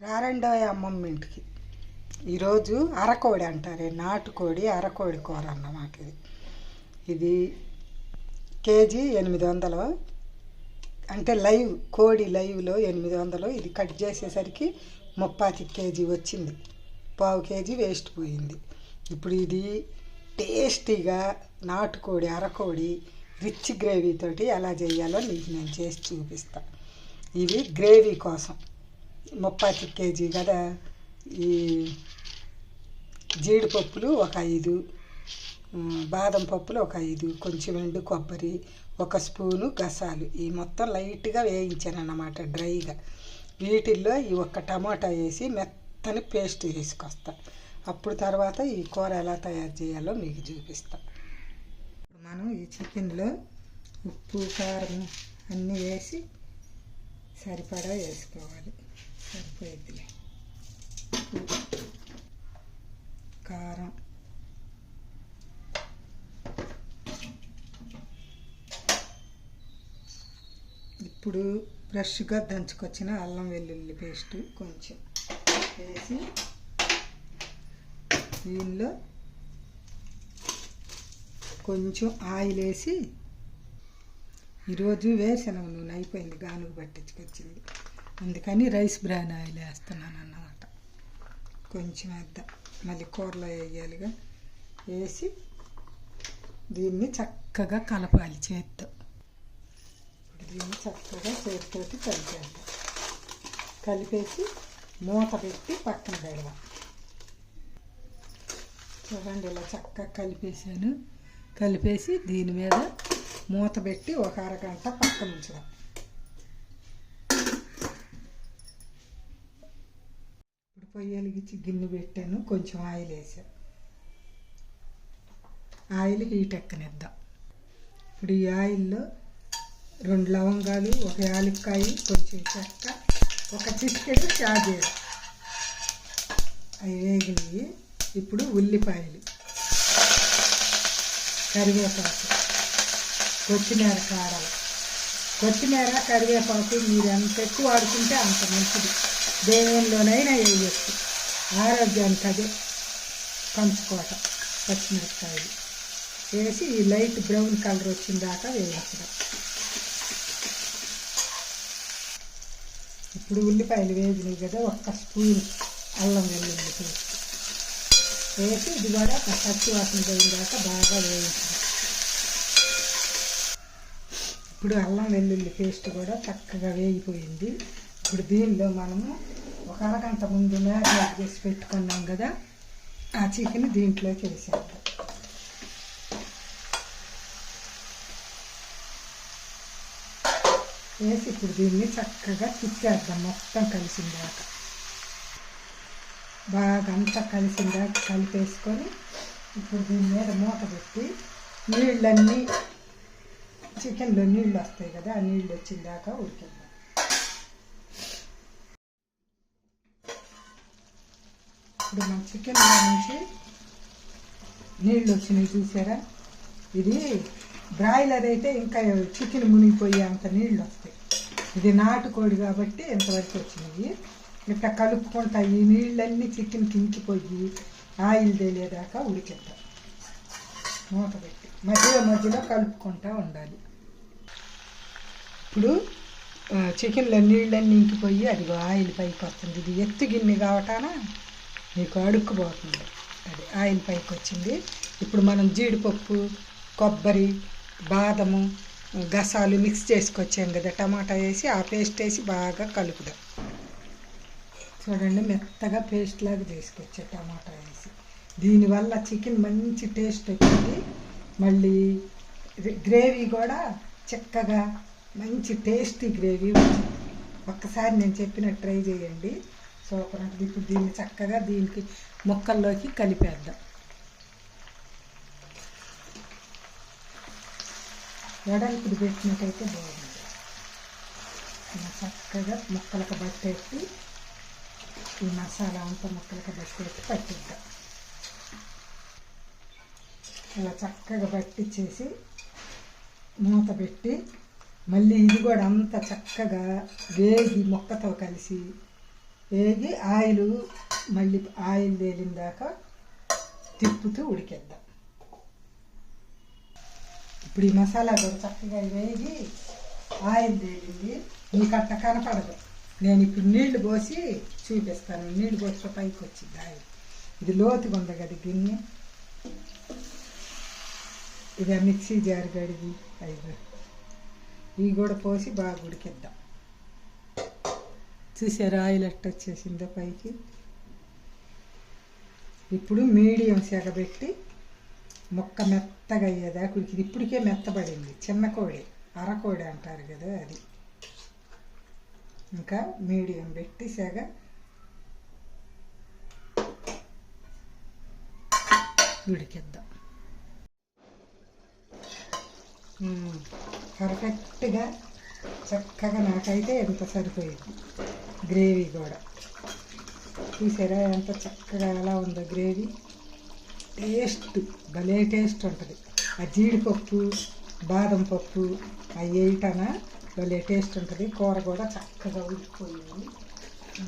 రారండో అమ్మమ్మ ఇంటికి. ఈరోజు అరకోడి అంటారే నాటుకోడి అరకోడి కూర అన్నమాట ఇది. ఇది కేజీ ఎనిమిది వందలు. అంటే లైవ్ కోడి లైవ్లో ఎనిమిది వందలు. ఇది కట్ చేసేసరికి ముప్పాతి కేజీ వచ్చింది. పావు కేజీ వేస్ట్ పోయింది. ఇప్పుడు ఇది టేస్టీగా నాటుకోడి అరకోడి రిచ్ గ్రేవీతోటి ఎలా చేయాలో నీకు నేను చేసి చూపిస్తాను ఇవి గ్రేవీ కోసం. ముప్పాకి కేజీ కదా ఈ జీడిపప్పులు ఒక ఐదు బాదం పప్పులు ఒక ఐదు కొంచెం ఎండు కొబ్బరి ఒక స్పూను గసాలు. ఈ మొత్తం లైట్గా వేయించాను అన్నమాట డ్రైగా. వీటిల్లో ఈ ఒక్క టమాటా వేసి మెత్తని పేస్ట్ తీసుకొస్తా అప్పుడు తర్వాత ఈ కూర ఎలా తయారు చేయాలో మీకు చూపిస్తా. మనం ఈ చికెన్లో ఉప్పు కారం అన్నీ వేసి సరిపడా వేసుకోవాలి. సరిపోయిద్దిలే కారం. ఇప్పుడు ఫ్రెష్గా దంచుకొచ్చిన అల్లం వెల్లుల్లి పేస్ట్ కొంచెం వేసి దీనిలో కొంచెం ఆయిల్ వేసి ఈరోజు వేరుశనగ నూనె అయిపోయింది గానుగు పట్టించుకొచ్చింది. అందుకని రైస్ బ్రాన్ ఆయిల్ వేస్తున్నాను అన్నమాట కొంచెం వేద్దాం మళ్ళీ కూరలో వేయాలిగా. వేసి దీన్ని చక్కగా కలపాలి చేత్తో. ఇప్పుడు దీన్ని చక్కగా చేతితోటి కలిపేద్దాం. కలిపేసి మూత పెట్టి పక్కన పెడదాం. చూడండి ఇలా చక్కగా కలిపేసాను కలిపేసి దీని మీద మూత పెట్టి ఒక అరగంట పక్కన ఉంచుదాం. పొయ్యి వెలిగించి గిన్నె పెట్టాను కొంచెం ఆయిల్ వేసాను ఆయిల్ హీట్ ఎక్కనిద్దాం. ఇప్పుడు ఈ ఆయిల్లో రెండు లవంగాలు ఒక యాలక్కాయ కొంచెం చెక్క ఒక చిటికెడు షాజీరా. అవి వేగినవి. ఇప్పుడు ఉల్లిపాయలు కరివేపాకు కొత్తిమీర కారాలు. కొత్తిమీర కరివేపాకు మీరు ఎంత ఎక్కువ వాడుకుంటే అంత మంచిది. దేనిలోనైనా వేయచ్చు ఆరోగ్యానికి అదే పంచుకోట పచ్చిమిరపకాయలు వేసి ఈ లైట్ బ్రౌన్ కలర్ వచ్చిన దాకా వేయించడం. ఇప్పుడు ఉల్లిపాయలు వేగినాయి కదా ఒక్క స్పూన్ అల్లం వెల్లుల్లి పేస్ట్. వేసి ఇది కూడా పచ్చి వాసన పోయిన దాకా బాగా వేయించడం. ఇప్పుడు అల్లం వెల్లుల్లి పేస్ట్ కూడా చక్కగా వేగిపోయింది. ఇప్పుడు దీనిలో మనము ఒక అరగంట ముందు మ్యారినేట్ చేసి పెట్టుకున్నాం కదా ఆ చికెన్ దీంట్లోకి వేసేద్దాం. వేసి ఇప్పుడు దీన్ని చక్కగా తిప్పేద్దాం మొత్తం కలిసిందాక. బాగా అంతా కలిసిందాక కలిపేసుకొని ఇప్పుడు దీని మీద మూత పెట్టి నీళ్ళన్నీ చికెన్లో నీళ్ళు వస్తాయి కదా ఆ నీళ్ళు వచ్చిన దాకా ఉడికిద్దాం. ఇప్పుడు మన చికెన్ నుంచి నీళ్ళు వచ్చినాయి చూసారా? ఇది బ్రాయిలర్ అయితే ఇంకా చికెన్ మునిగిపోయే అంత నీళ్ళు వస్తాయి. ఇది నాటుకోడి కాబట్టి ఎంతవరకు వచ్చినాయి? ఇట్లా కలుపుకుంటా ఈ నీళ్ళన్నీ చికెన్కి కింకిపోయి ఆయిల్ తెలియదాకా ఉడికెత్తా మూత పెట్టి మధ్యలో మధ్యలో కలుపుకుంటా ఉండాలి. ఇప్పుడు చికెన్లో నీళ్ళన్నీ ఇంకిపోయి అది ఆయిల్ పైకి వస్తుంది. ఇది ఎత్తు గిన్నె కావటాన మీకు అడుక్కుపోతుంది. అది ఆయిల్ పైకి వచ్చింది ఇప్పుడు మనం జీడిపప్పు కొబ్బరి బాదము గసాలు మిక్స్ చేసుకొచ్చాం కదా టమాటా వేసి ఆ పేస్ట్ వేసి బాగా కలుపుదాం. చూడండి మెత్తగా పేస్ట్ లాగా చేసుకొచ్చా టమాటా వేసి. దీనివల్ల చికెన్ మంచి టేస్ట్ వచ్చింది మళ్ళీ గ్రేవీ కూడా చక్కగా మంచి టేస్టీ గ్రేవీ వచ్చింది ఒక్కసారి నేను చెప్పినట్టు ట్రై చేయండి. సూపర్ ఉంటుంది ఇప్పుడు దీన్ని చక్కగా దీనికి ముక్కల్లోకి కలిపేద్దాం. వెడల్పుడు పెట్టినట్టయితే బాగుంది చక్కగా ముక్కలకు బట్టేసి ఈ మసాలా అంతా ముక్కలకు బట్టేసి పట్టిద్దాం. ఇలా చక్కగా పట్టించేసి మూత పెట్టి మళ్ళీ ఇది కూడా అంత చక్కగా వేగి మొక్కతో కలిసి వేగి ఆయిల్ మళ్ళీ ఆయిల్ తేలిన దాకా తిప్పుతూ ఉడికేద్దాం. ఇప్పుడు ఈ మసాలా కూడా చక్కగా వేగి ఆయిల్ తేలింది. మీకు అట్ట కనపడదు. నేను ఇప్పుడు నీళ్ళు పోసి చూపిస్తాను. నీళ్ళు పోసి పైకి వచ్చింది ఆయిల్. ఇది లోతుగా ఉంది కదా గిన్నె. ఇది మిక్సీ జారు గడిగి ఐదు ఇవి కూడా పోసి బాగా ఉడికిద్దాం. చూసారా ఆయిల్ ఎట్ట వచ్చేసిందో పైకి? ఇప్పుడు మీడియం సెగబెట్టి ముక్క మెత్తగా అయ్యేదాకా ఉడికింది. ఇప్పటికే మెత్తబడింది. చిన్న కోడి అరకోడి అంటారు కదా అది. ఇంకా మీడియం పెట్టి సెగ ఉడికిద్దాం. పర్ఫెక్ట్గా చక్కగా నాకైతే ఎంత సరిపోయింది. గ్రేవీ కూడా. చూసారా ఎంత చక్కగా ఎలా ఉందో గ్రేవీ. టేస్ట్ భలే టేస్ట్ ఉంటుంది. ఆ జీడిపప్పు బాదం పప్పు ఆ వేయటన భలే టేస్ట్ ఉంటుంది. కూర కూడా చక్కగా ఉడికిపోయింది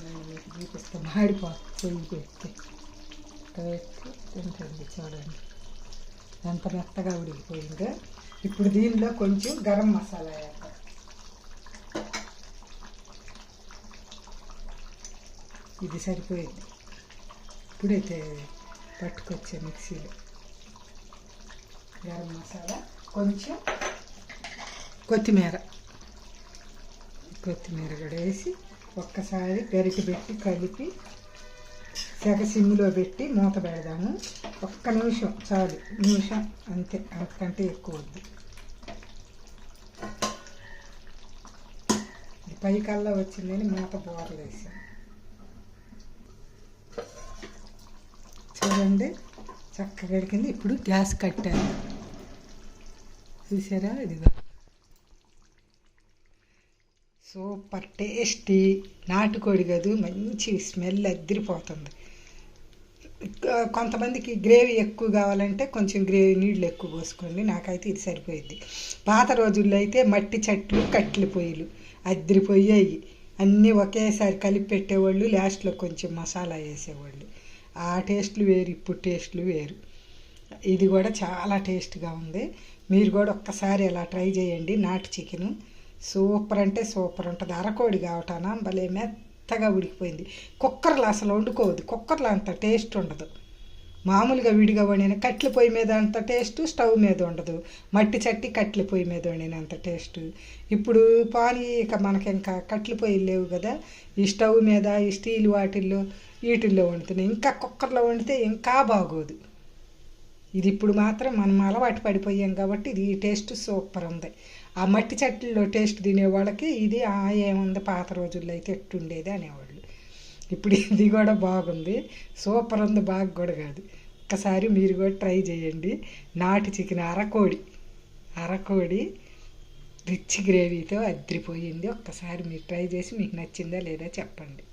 నేను మీకు చూపిస్తా. మాడిపోతుంది చెయ్యి పెట్టి పెట్టి తింటుంది చూడండి. ఎంత మెత్తగా ఉడికిపోయిందో. ఇప్పుడు దీనిలో కొంచెం గరం మసాలా వేయాలి ఇది సరిపోయింది. ఇప్పుడైతే పట్టుకొచ్చే మిక్సీలో గరం మసాలా కొంచెం కొత్తిమీర. కొత్తిమీర కూడా వేసి ఒక్కసారి గరిటె పెట్టి కలిపి సెగ సిమ్లో పెట్టి మూత పెడదాము. ఒక్క నిమిషం చాలు. నిమిషం అంతే అంతకంటే ఎక్కువ వద్దు. పైకల్లా వచ్చిందని మూత బోర్లు చూడండి. చక్కగా గడికింది ఇప్పుడు గ్యాస్ కట్టాను చూసారా? ఇదిగో. Super tasty. నాటుకోడి కాదు మంచి స్మెల్ అద్దరిపోతుంది కొంతమందికి గ్రేవీ ఎక్కువ కావాలంటే కొంచెం గ్రేవీ నీళ్ళు ఎక్కువ పోసుకోండి. నాకైతే ఇది సరిపోయింది. పాత రోజుల్లో అయితే మట్టి చెట్లు కట్టెల పొయ్యిలు అద్దరిపోయాయి అన్నీ ఒకేసారి కలిపి పెట్టేవాళ్ళు లాస్ట్లో కొంచెం మసాలా వేసేవాళ్ళు. ఆ టేస్ట్లు వేరు ఇప్పుడు టేస్ట్లు వేరు. ఇది కూడా చాలా టేస్ట్గా ఉంది. మీరు కూడా ఒక్కసారి అలా ట్రై చేయండి. నాటు చికెను సూపర్ అంటే సూపర్ ఉంటుంది. అరకోడి కావటాన భలే మెత్తగా ఉడికిపోయింది. కుక్కర్లో అసలు వండుకోవద్దు. కుక్కర్లో అంత టేస్ట్ ఉండదు. మామూలుగా విడిగా వండిన కట్టెల పొయ్యి మీద అంత టేస్ట్ స్టవ్ మీద ఉండదు. మట్టి చట్టి కట్టెల పొయ్యి మీద వండిన అంత టేస్ట్. ఇప్పుడు పానీ ఇక మనకి ఇంకా కట్టెల పొయ్యి లేవు కదా. ఈ స్టవ్ మీద ఈ స్టీల్ వాటిల్లో వీటిల్లో వండుతున్నాయి ఇంకా కుక్కర్లో వండితే ఇంకా బాగోదు. ఇది ఇప్పుడు మాత్రం మనం అలవాటు పడిపోయాం కాబట్టి ఇది ఈ టేస్ట్ సూపర్ ఉంది. ఆ మట్టి చట్లలో టేస్ట్ తినేవాళ్ళకి ఇది ఆ ఏముంది పాత రోజుల్లో అయితే ఎట్టుండేది అనేవాళ్ళు. ఇప్పుడు ఇది కూడా బాగుంది. సూపర్ ఉంది బాగా కూడా కాదు. ఒక్కసారి మీరు కూడా ట్రై చేయండి. నాటు చికెన్ అరకోడి. అరకోడి రిచ్ గ్రేవీతో అద్రిపోయింది ఒక్కసారి మీరు ట్రై చేసి మీకు నచ్చిందా లేదా చెప్పండి.